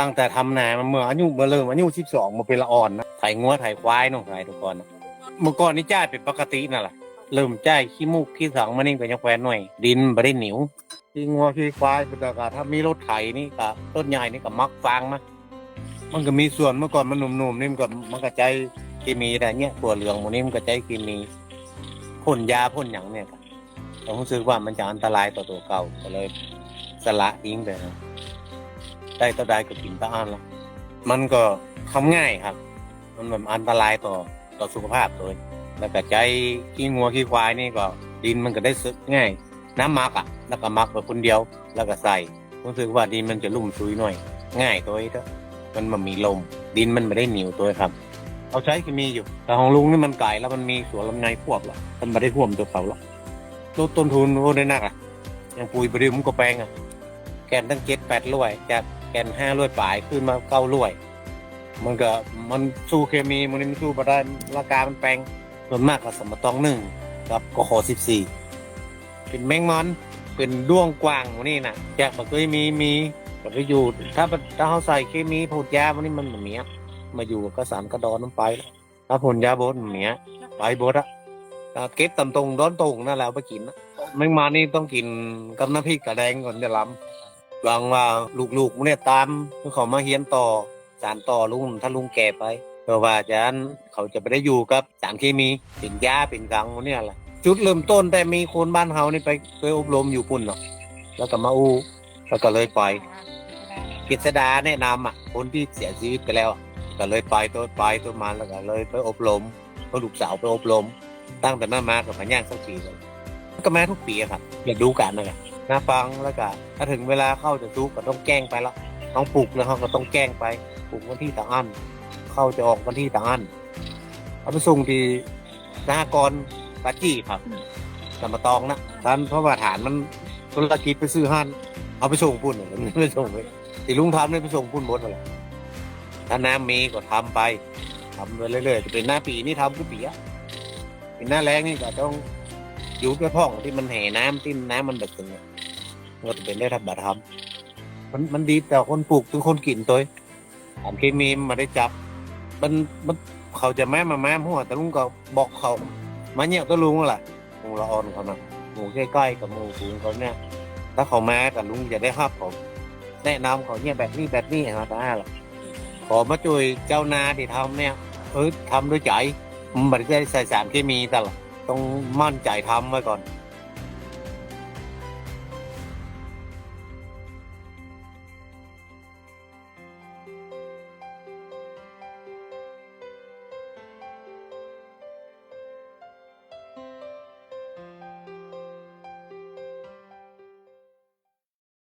ตั้งแต่ทำนามาเมื่ออายุเมื่อเริ่มอายุสิบสองมาเป็นละอ่อนนะไถงัวไถควายน้องไถทุกคนนะเมื่อก่อนนี่จ่ายเป็นปกตินั่นแหละเริ่มจ่ายขี้มูกขี้สังมานี่ก็ยังแควนหน่อย ดินไม่ได้เหนียวขี้งัวขี้ควายเป็นก็ถ้ามีรถไถนี่ก็ต้นใหญ่นี่ก็มักฟางมามันก็มีส่วนเมื่อก่อนมันหนุ่มๆนี่มันก็มันก็ใจเคมีแต่เนี้ยตัวเหลืองหมันนี่มันก็ใจเคมีพ่นยาพ่นอย่างเนี่ยครับผมรู้สึกว่ามันจะอันตรายต่อตัวเก่าก็เลยสละทิ้งไปนะ ได้ต่อได้ก็กินตะอ่านแล้วมันก็ทำง่ายครับ มันแบบอันตรายต่อต่อสุขภาพเลยแล้วแต่ใจขี้งัวขี้ควายนี่ก็ดินมันก็ได้ซึกง่าย น้ำมักอะแล้วก็มักไปคนเดียวแล้วก็ใส่รู้สึกว่าดินมันจะลุ่มซุยหน่อย ง่ายตัวนี้ก็มันมันมีลม ดินมันไม่ได้เหนียวตัวครับเอาใช้ก็มีอยู่ แต่ของลุงนี่มันไก่แล้วมันมีสวนลำไยควบหรอกมันไม่ได้ท่วมตัวเขาหรอกลดต้นทุนโอ้ได้นักอะอย่างปุ๋ยบริมก็แปลงอะแกนตั้งเจ็ดแปดร้อยจาก แกนห้าร้อยปลายขึ้นมาเก้าร้อยมันก็มันสู้เคมีมันไม่สู้มาได้ราคามันแปงส่วนมากกับสมตองหนึ่งกับกขอสิบสี่เป็นแมงมันเป็นด้วงกวางวันนี้นะแจกมันก็มีมีก็อยู่ถ้าถ้าเขาใส่เคมีผดยาวันนี้มันเหมียมาอยู่ก็สารกระดอนมันไปแล้วถ้าผลยาบดเหมียไปบดอะเก็บตำตรงร้อนตรงนั่นแหละเอาไปกินนะแมงมานี่ต้องกินกับน้ำพริกกระแดงก่อนจะล้ำ หวังว่าลูกๆมันเนี่ยตามเขามาเฮียนต่อสารต่อลุงถ้าลุงแก่ไปเพราะว่าอาจารย์เขาจะไม่ได้อยู่กับสารเคมีเป็นยาเป็นกังเนี่ยแหละจุดเริ่มต้นแต่มีคนบ้านเฮานี่ไปเคยอบรมอยู่ปุ่นเนาะแล้วก็มาอู้แล้วก็เลยไปกฤษดาแนะนำอะคนที่เสียชีวิตไปแล้วอะก็เลยไปตัวไปตัวมาแล้วก็เลยไปอบรมก็ลูกสาวไปอบรม ตั้งแต่มามากับพญางสักทีเลยก็มาทุกปีอะครับอยากดูกันนะครับ น่าฟังแล้วก็ถ้าถึงเวลาเข้าจะซุกก็ต้องแจ้งไปแล้วต้องปลูกแล้วเขาก็ต้องแจ้งไปปลูกวันที่ต่างอัน เข้าจะออกวันที่ต่างอันเอาไปส่งที่สหกรณ์ปาจี้ครับลำมาตองนะท่านเพราะว่าฐานมันธุรกิจไปซื้อหันเอาไปส่งพุ่นน่ะมันไม่ส่งไปที่ลุงทำเนี่ยไปส่งพุ่นหมดนั่นแหละถ้าน้ำมีก็ทำไปทำไปเรื่อยๆจะเป็นหน้าปีนี่ทำทุกปีอะเป็นหน้าแรงนี่ก็ต้อง อยู่กระพ่องที่มันแห่น้ำที่น้ำมันเดึกถึงเนี่ยมันก็จะเป็นได้ทำบัตรทำมันมันดีแต่คนปลูกถึงคนกินตัวสารเคมีมันมาได้จับ มันมันเขาจะแม่มาแม่หัวแต่ลุงก็บอกเขามาเนี่ยก็ลุงแหละหมูละอ่อนเขานะหมูใกล้ๆกับหมูสูงเขาเนี่ย ถ้าเขามากับลุงจะได้ห้าบเขาแนะนำเขาเนี่ยแบบนี้แบบนี้ฮะตาล่ะขอมาช่วยเจ้านาที่ทำเนี่ยเออทำด้วยใจมันไม่ได้ใส่สารเคมีตลอด ต้องมั่นใจทำไว้ก่อน